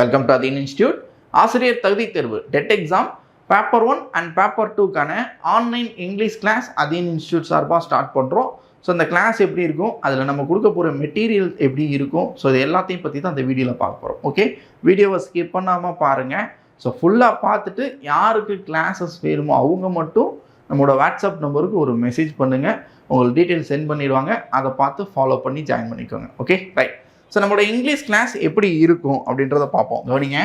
Welcome to அதின் institute ஆசிரியர் தகுதி தேர்வு TET exam paper one and paper டூக்கான online English class Atheen institute சார்பாக ஸ்டார்ட் பண்ணுறோம் ஸோ அந்த கிளாஸ் எப்படி இருக்கும்? அதில் நம்ம கொடுக்க போகிற மெட்டீரியல் எப்படி இருக்கும்? ஸோ இது எல்லாத்தையும் பற்றி தான் அந்த வீடியோவில் பார்க்க போகிறோம் ஓகே வீடியோவை ஸ்கிப் பண்ணாமல் பாருங்கள் ஸோ ஃபுல்லாக பார்த்துட்டு யாருக்கு கிளாஸஸ் வேணுமோ அவங்க மட்டும் நம்மளோட வாட்ஸ்அப் நம்பருக்கு ஒரு மெசேஜ் பண்ணுங்கள் உங்களுக்கு டீட்டெயில் சென்ட் பண்ணிடுவாங்க. அதை பார்த்து ஃபாலோ பண்ணி ஜாயின் பண்ணிக்கோங்க. ஓகே ரைட் ஸோ நம்மளோட இங்கிலீஷ் கிளாஸ் எப்படி இருக்கும் அப்படின்றத பார்ப்போம். கவனிங்க.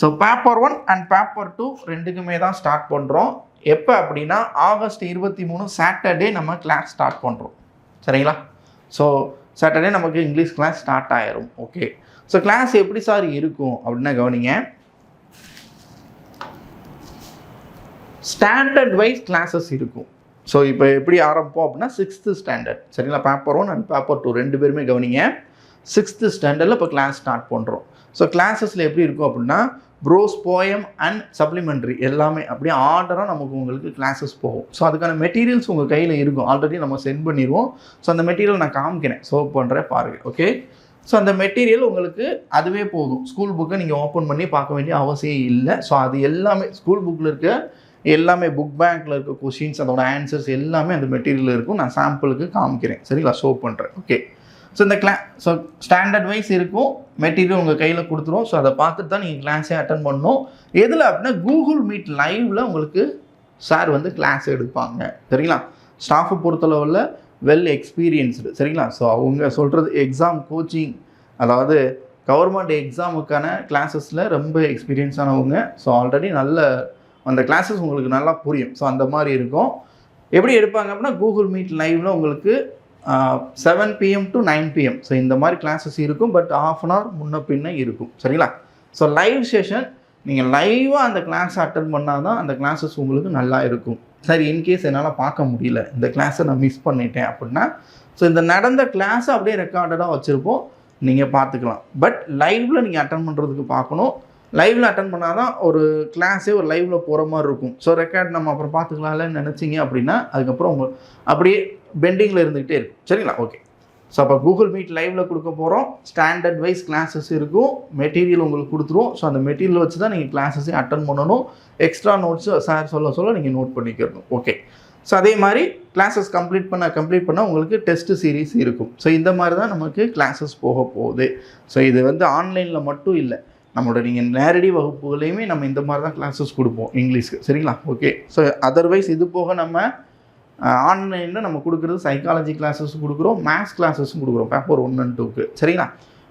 So paper one and paper two ரெண்டுக்குமே தான் ஸ்டார்ட் பண்ணுறோம் எப்போ அப்படின்னா ஆகஸ்ட் இருபத்தி மூணு சாட்டர்டே நம்ம கிளாஸ் ஸ்டார்ட் பண்ணுறோம் சரிங்களா? ஸோ சாட்டர்டே நமக்கு இங்கிலீஷ் கிளாஸ் ஸ்டார்ட் ஆயிரும். ஓகே ஸோ கிளாஸ் எப்படி சார் இருக்கும் அப்படின்னா கவனிங்க. ஸ்டாண்டர்ட் வைஸ் கிளாஸஸ் இருக்கும். ஸோ இப்போ எப்படி ஆரம்பிப்போம் அப்படின்னா சிக்ஸ்த்து ஸ்டாண்டர்ட் சரிங்களா? Paper one and paper two ரெண்டு பேருமே கவனிங்க. சிக்ஸ்த்து ஸ்டாண்டர்டில் இப்போ கிளாஸ் ஸ்டார்ட் பண்ணுறோம் ஸோ கிளாஸஸில் எப்படி இருக்கும் அப்படின்னா ப்ரோஸ் போயம் அண்ட் சப்ளிமெண்ட்ரி எல்லாமே அப்படியே ஆர்டராக நமக்கு உங்களுக்கு கிளாஸஸ் போகும். ஸோ அதுக்கான மெட்டீரியல்ஸ் உங்கள் கையில் இருக்கும். ஆல்ரெடி நம்ம சென்ட் பண்ணிடுவோம் ஸோ அந்த மெட்டீரியல் நான் காமிக்கிறேன். சர்வ் பண்ணுறேன் பாருங்கள் ஓகே ஸோ அந்த மெட்டீரியல் உங்களுக்கு அதுவே போதும். ஸ்கூல் புக்கை நீங்கள் ஓப்பன் பண்ணி பார்க்க வேண்டிய அவசியம் இல்லை. ஸோ அது எல்லாமே ஸ்கூல் புக்கில் இருக்க எல்லாமே புக் பேங்க்கில் இருக்க கொஷின்ஸ் அதோட ஆன்சர்ஸ் எல்லாமே அந்த மெட்டீரியல் இருக்கும். நான் சாம்பிளுக்கு காமிக்கிறேன். சரிங்களா? ஷோ பண்ணுறேன் ஓகே ஸோ இந்த கிளா ஸோ ஸ்டாண்டர்ட் வைஸ் இருக்கும். மெட்டீரியல் உங்கள் கையில் கொடுத்துரும். ஸோ அதை பார்த்துட்டு தான் நீங்கள் கிளாஸே அட்டன் பண்ணணும். எதில் அப்படின்னா கூகுள் மீட் லைவில் உங்களுக்கு சார் வந்து கிளாஸ் எடுப்பாங்க. சரிங்களா? ஸ்டாஃபை பொறுத்தளவில் வெல் எக்ஸ்பீரியன்ஸ்டு சரிங்களா? ஸோ அவங்க சொல்கிறது எக்ஸாம் கோச்சிங் அதாவது கவர்மெண்ட் எக்ஸாமுக்கான கிளாஸஸில் ரொம்ப எக்ஸ்பீரியன்ஸானவங்க ஸோ ஆல்ரெடி நல்ல அந்த கிளாஸஸ் உங்களுக்கு நல்லா புரியும். ஸோ அந்த மாதிரி இருக்கும். எப்படி எடுப்பாங்க அப்படின்னா கூகுள் மீட் லைவில் உங்களுக்கு seven PM to nine PM so இந்த மாதிரி கிளாஸஸ் இருக்கும் பட் ஆஃப் அன் ஹவர் முன்ன பின்ன இருக்கும். சரிங்களா? ஸோ லைவ் செஷன் நீங்கள் லைவாக அந்த கிளாஸ் அட்டன் பண்ணால் தான் அந்த கிளாஸஸ் உங்களுக்கு நல்லா இருக்கும். சரி இன்கேஸ் என்னால் பார்க்க முடியல இந்த கிளாஸை நான் மிஸ் பண்ணிட்டேன் அப்படின்னா ஸோ இந்த நடந்த கிளாஸை அப்படியே ரெக்கார்டடாக வச்சுருப்போம். நீங்கள் பார்த்துக்கலாம். பட் லைவில் நீங்கள் அட்டன் பண்ணுறதுக்கு பார்க்கணும். லைவில் அட்டன் பண்ணால் தான் ஒரு கிளாஸே ஒரு லைவில் போகிற மாதிரி இருக்கும். ஸோ ரெக்கார்ட் நம்ம அப்புறம் பார்த்துக்கலாம்ல நினச்சிங்க அப்படின்னா அதுக்கப்புறம் உங்கள் அப்படியே பெண்டிங்கில் இருந்துக்கிட்டே இருக்கும். சரிங்களா? ஓகே ஸோ அப்போ கூகுள் மீட் லைவில் கொடுக்க போகிறோம் ஸ்டாண்டர்ட் வைஸ் கிளாஸஸ் இருக்கும். மெட்டீரியல் உங்களுக்கு கொடுத்துருவோம். ஸோ அந்த மெட்டீரியல் வச்சு தான் நீங்கள் கிளாஸஸையும் அட்டன் பண்ணணும். எக்ஸ்ட்ரா நோட்ஸு சார் சொல்ல சொல்ல நீங்கள் நோட் பண்ணிக்கிறணும். ஓகே ஸோ அதே மாதிரி கிளாஸஸ் கம்ப்ளீட் பண்ண கம்ப்ளீட் பண்ணால் உங்களுக்கு டெஸ்ட் சீரிஸ் இருக்கும். ஸோ இந்த மாதிரி தான் நமக்கு கிளாஸஸ் போக போகுது. ஸோ இது வந்து ஆன்லைனில் மட்டும் இல்லை. நம்மளோட நீங்கள் நேரடி வகுப்புகளையுமே நம்ம இந்த மாதிரி தான் கிளாஸஸ் கொடுப்போம் இங்கிலீஷ்க்கு சரிங்களா? ஓகே ஸோ அதர்வைஸ் இது போக நம்ம ஆன்லைனில் நம்ம கொடுக்குறது சைக்காலஜி கிளாஸஸும் கொடுக்குறோம் மேக்ஸ் கிளாஸஸும் கொடுக்குறோம் பேப்பர் ஒன் அண்ட் டூக்கு சரிங்களா?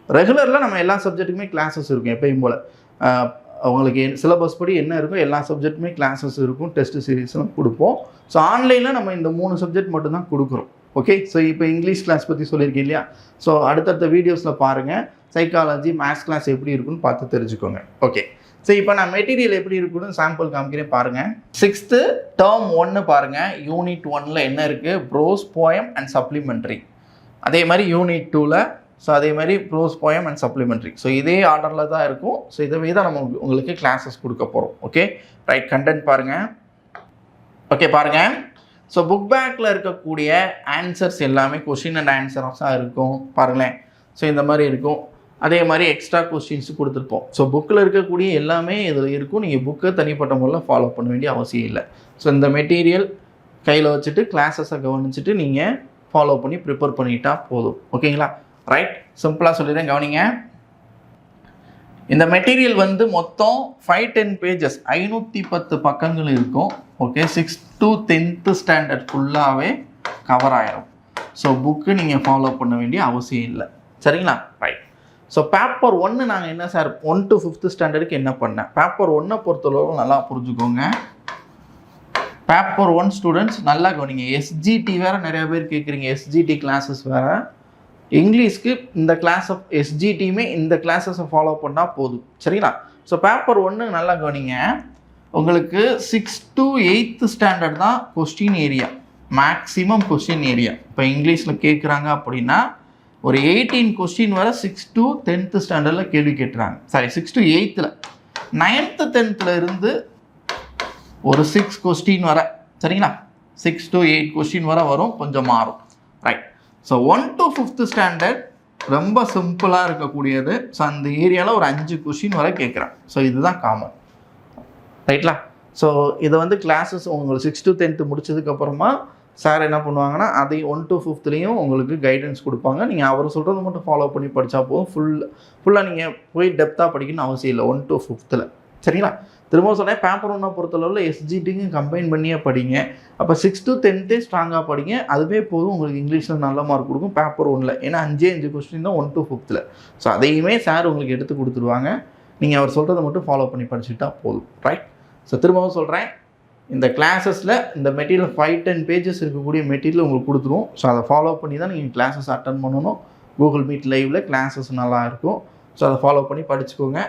ரெகுலரில் நம்ம எல்லா சப்ஜெக்ட்டுக்குமே கிளாஸஸ் இருக்கும் எப்பயும் போல். அவங்களுக்கு சிலபஸ் படி என்ன இருக்கோ எல்லா சப்ஜெக்ட்டுமே கிளாஸஸ் இருக்கும் டெஸ்ட் சீரீஸ்லாம் கொடுப்போம். ஸோ ஆன்லைனில் நம்ம இந்த மூணு சப்ஜெக்ட் மட்டும்தான் கொடுக்குறோம். ஓகே ஸோ இப்போ இங்கிலீஷ் கிளாஸ் பற்றி சொல்லியிருக்கேன் இல்லையா? ஸோ அடுத்தடுத்த வீடியோஸில் பாருங்கள் சைக்காலஜி மேத்ஸ் கிளாஸ் எப்படி இருக்குன்னு பார்த்து தெரிஞ்சுக்கோங்க. ஓகே ஸோ இப்போ நான் மெட்டீரியல் எப்படி இருக்குன்னு சாம்பிள் காமிக்கிறேன் பாருங்கள் சிக்ஸ்த்து டேர்ம் ஒன்று பாருங்கள் யூனிட் ஒனில் என்ன இருக்குது ப்ரோஸ் போயம் அண்ட் சப்ளிமெண்ட்ரி அதே மாதிரி யூனிட் டூவில் ஸோ அதே மாதிரி prose poem and supplementary so இதே ஆர்டரில் தான் இருக்கும். ஸோ இதை தான் நம்ம உங்களுக்கு கிளாஸஸ் கொடுக்க போகிறோம் ஓகே ரைட் கண்டென்ட் பாருங்கள் ஓகே பாருங்கள் ஸோ புக் பேக்கில் இருக்கக்கூடிய ஆன்சர்ஸ் எல்லாமே கொஷின் அண்ட் ஆன்சர்ஸாக இருக்கும். பாருங்களேன். ஸோ இந்த மாதிரி இருக்கும். அதே மாதிரி எக்ஸ்ட்ரா கொஸ்டின்ஸ் கொடுத்துருப்போம். ஸோ புக்கில் இருக்கக்கூடிய எல்லாமே இதில் இருக்கும். நீங்கள் புக்கை தனிப்பட்ட முறையில் ஃபாலோ பண்ண வேண்டிய அவசியம் இல்லை. ஸோ இந்த மெட்டீரியல் கையில் வச்சுட்டு கிளாஸஸை கவனிச்சுட்டு நீங்கள் ஃபாலோ பண்ணி ப்ரிப்பேர் பண்ணிட்டா போதும். ஓகேங்களா ரைட் சிம்பிளாக சொல்லிடுறேன் கவனிங்க. இந்த மெட்டீரியல் வந்து மொத்தம் ஃபைவ் டென் பேஜஸ் ஐநூற்றி பத்து பக்கங்கள் இருக்கும். Okay six to tenth standard ஃபுல்லாகவே கவர் ஆயிரும். ஸோ புக்கு நீங்கள் ஃபாலோ பண்ண வேண்டிய அவசியம் இல்லை. சரிங்களா? ஸோ பேப்பர் ஒன்று நாங்கள் என்ன சார் ஒன் டு ஃபிஃப்த்து ஸ்டாண்டர்டுக்கு என்ன பண்ணேன்? பேப்பர் ஒன்றை பொறுத்தளவு நல்லா புரிஞ்சுக்கோங்க. பேப்பர் ஒன் ஸ்டூடெண்ட்ஸ் நல்லா கவனிங்க. எஸ்ஜிடி வேறு நிறையா பேர் கேட்குறீங்க எஸ்ஜிடி கிளாஸஸ் வேறு. இங்கிலீஷ்க்கு இந்த கிளாஸ் ஆஃப் எஸ்ஜிடியுமே இந்த கிளாஸஸை ஃபாலோ பண்ணால் போதும். சரிங்களா? ஸோ பேப்பர் ஒன்று நல்லா கவனிங்க. உங்களுக்கு சிக்ஸ் டு எயித்து ஸ்டாண்டர்ட் தான் question area maximum question area இப்போ இங்கிலீஷில் கேட்குறாங்க அப்படின்னா ஒரு எயிட்டீன் கொஸ்டின் வர சிக்ஸ் டு டென்த்து ஸ்டாண்டர்டில் கேள்வி கேட்டுறாங்க சாரி சிக்ஸ் டு எயித்தில் நைன்த்து டென்த்தில் இருந்து ஒரு சிக்ஸ் கொஸ்டின் வர. சரிங்களா? சிக்ஸ் டு எயிட் கொஸ்டின் வர வரும் கொஞ்சம் மாறும். Right so one to fifth standard ரொம்ப சிம்பிளாக இருக்கக்கூடியது. ஸோ அந்த ஏரியாவில் ஒரு அஞ்சு கொஷின் வரை கேட்குறேன். ஸோ இதுதான் காமன் ரைட்லா ஸோ இதை வந்து கிளாஸஸ் உங்களுக்கு சிக்ஸ் டு டென்த்து முடிச்சதுக்கப்புறமா சார் என்ன பண்ணுவாங்கன்னா அதை ஒன் டு ஃபிஃப்த்லேயும் உங்களுக்கு கைடன்ஸ் கொடுப்பாங்க. நீங்கள் அவர் சொல்கிறத மட்டும் ஃபாலோ பண்ணி படித்தா போதும். ஃபுல் ஃபுல்லாக நீங்கள் போய் டெப்த்தாக படிக்கணும்னு அவசியம் இல்லை ஒன் டு ஃபிஃப்த்தில் சரிங்களா? திரும்ப சொன்னேன் பேப்பர் ஒன்றை பொறுத்தளவில் எஸ்ஜிடிக்கும் கம்பைன் பண்ணியே படிங்க. அப்போ சிக்ஸ் டு டென்த்தே ஸ்ட்ராங்காக படிங்க. அதுவே போதும் உங்களுக்கு இங்கிலீஷில் நல்ல மார்க் கொடுக்கும் பேப்பர் ஒன்றில் ஏன்னா அஞ்சே அஞ்சு கொஸ்டின் தான் ஒன் டு ஃபிஃப்த்தில் ஸோ அதையுமே சார் உங்களுக்கு எடுத்து கொடுத்துருவாங்க நீங்கள் அவர் சொல்கிறத மட்டும் ஃபாலோ பண்ணி படிச்சுட்டா போதும். ரைட் ஸோ திரும்பவும் சொல்கிறேன் இந்த கிளாஸஸில் இந்த மெட்டீரியல் ஃபைவ் டென் பேஜஸ் இருக்கக்கூடிய மெட்டீரியல் உங்களுக்கு கொடுத்துருவோம். ஸோ அதை ஃபாலோ பண்ணி தான் நீங்கள் கிளாஸஸ் அட்டன் பண்ணணும். கூகுள் மீட் லைவில் கிளாஸஸ் நல்லா இருக்கும். ஸோ அதை ஃபாலோ பண்ணி படிச்சுக்கோங்க.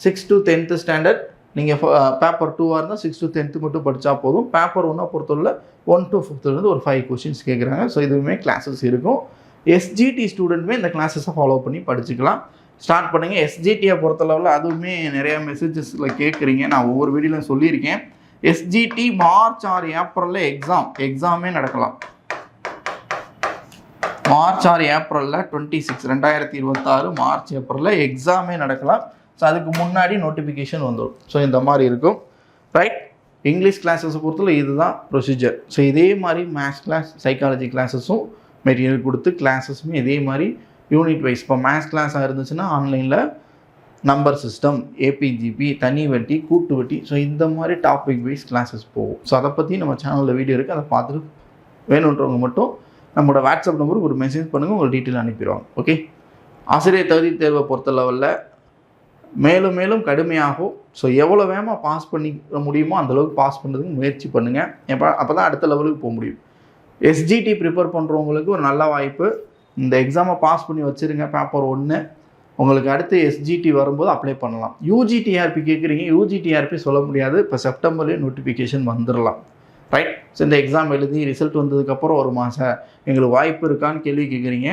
சிக்ஸ் டு டென்த்து ஸ்டாண்டர்ட் நீங்கள் பேப்பர் டூவாக இருந்தால் சிக்ஸ் டு டென்த்து மட்டும் படித்தா போதும். பேப்பர் ஒன்றா பொறுத்தவரை ஒன் டு ஃபிஃப்த்துலேருந்து ஒரு ஃபைவ் கொஷின்ஸ் கேட்குறாங்க ஸோ இதுவுமே கிளாஸஸ் இருக்கும். எஸ்ஜிடி ஸ்டூடெண்ட்டுமே இந்த கிளாஸஸை ஃபாலோ பண்ணி படிச்சுக்கலாம். ஸ்டார்ட் பண்ணுங்கள் எஸ்ஜிடியை பொறுத்தளவில் அதுவுமே நிறையா மெசேஜஸில் கேட்குறீங்க நான் ஒவ்வொரு வீடியோலையும் சொல்லியிருக்கேன். எஸ்ஜிடி மார்ச் ஆர் ஏப்ரலில் எக்ஸாம் எக்ஸாமே நடக்கலாம். மார்ச் ஆர் ஏப்ரலில் டுவெண்ட்டி சிக்ஸ் ரெண்டாயிரத்தி இருபத்தாறு மார்ச் ஏப்ரலில் எக்ஸாமே நடக்கலாம். ஸோ அதுக்கு முன்னாடி நோட்டிஃபிகேஷன் வந்துடும். ஸோ இந்த மாதிரி இருக்கும். ரைட் இங்கிலீஷ் கிளாஸஸை பொறுத்தவரை இதுதான் ப்ரொசீஜர் ஸோ இதே மாதிரி மேத்ஸ் கிளாஸ் சைக்காலஜி கிளாஸஸும் மெட்டீரியல் கொடுத்து கிளாஸஸுமே இதே மாதிரி யூனிட் வைஸ் இப்போ மேத்ஸ் கிளாஸாக இருந்துச்சுன்னா ஆன்லைனில் நம்பர் சிஸ்டம் ஏபிஜிபி தனி வட்டி கூட்டு வட்டி. ஸோ இந்த மாதிரி டாபிக் வைஸ் கிளாஸஸ் போகும். ஸோ அதை பற்றி நம்ம சேனலில் வீடியோ இருக்குது அதை பார்த்துட்டு வேணுன்றவங்க மட்டும் நம்மளோட வாட்ஸ்அப் நம்பருக்கு ஒரு மெசேஜ் பண்ணுங்கள் உங்களுக்கு டீட்டெயில் அனுப்பிடுவாங்க. ஓகே ஆசிரியர் தகுதி தேர்வை பொறுத்த லெவலில் மேலும் மேலும் கடுமையாகும். ஸோ எவ்வளோ வேகமாக பாஸ் பண்ணிக்க முடியுமோ அந்தளவுக்கு பாஸ் பண்ணுறதுக்கு முயற்சி பண்ணுங்கள் எப்போ அப்போ தான் அடுத்த லெவலுக்கு போக முடியும். எஸ்ஜிடி ப்ரிப்பேர் பண்ணுறவங்களுக்கு ஒரு நல்ல வாய்ப்பு. இந்த எக்ஸாமை பாஸ் பண்ணி வச்சுருங்க. பேப்பர் ஒன்று உங்களுக்கு அடுத்து எஸ்ஜிடி வரும்போது அப்ளை பண்ணலாம். யூஜிடிஆர்பி கேட்குறீங்க யூஜிடிஆர்பி சொல்ல முடியாது. இப்போ செப்டம்பர்லேயே நோட்டிஃபிகேஷன் வந்துடலாம் ரைட் ஸோ இந்த எக்ஸாம் எழுதி ரிசல்ட் வந்ததுக்கப்புறம் ஒரு மாதம் எங்களுக்கு வாய்ப்பு இருக்கான்னு கேள்வி கேட்குறீங்க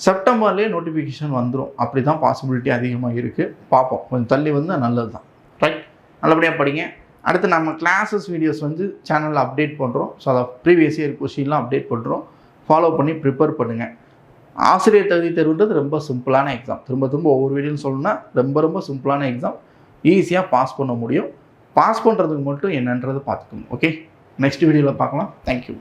செப்டம்பர்லேயே நோட்டிஃபிகேஷன் வந்துடும் அப்படி தான் பாசிபிலிட்டி அதிகமாக இருக்குது பார்ப்போம். கொஞ்சம் தள்ளி வந்து நல்லது தான் ரைட் நல்லபடியாக படிங்க. அடுத்து நம்ம கிளாஸஸ் வீடியோஸ் வந்து சேனலில் அப்டேட் பண்ணுறோம் ஸோ அதை ப்ரீவியஸ் இயர் கொஷின்லாம் அப்டேட் பண்ணுறோம் ஃபாலோ பண்ணி ப்ரிப்பேர் பண்ணுங்கள் ஆசிரியர் தகுதி தேர்வுன்றது ரொம்ப சிம்பிளான எக்ஸாம் திரும்ப திரும்ப ஒவ்வொரு வீடியோன்னு சொல்லணும்னா ரொம்ப ரொம்ப சிம்பிளான எக்ஸாம் ஈஸியாக பாஸ் பண்ண முடியும். பாஸ் பண்ணுறதுக்கு மட்டும் என்னன்றது பார்த்துக்கணும். ஓகே நெக்ஸ்ட் வீடியோவில் பார்க்கலாம். தேங்க்யூ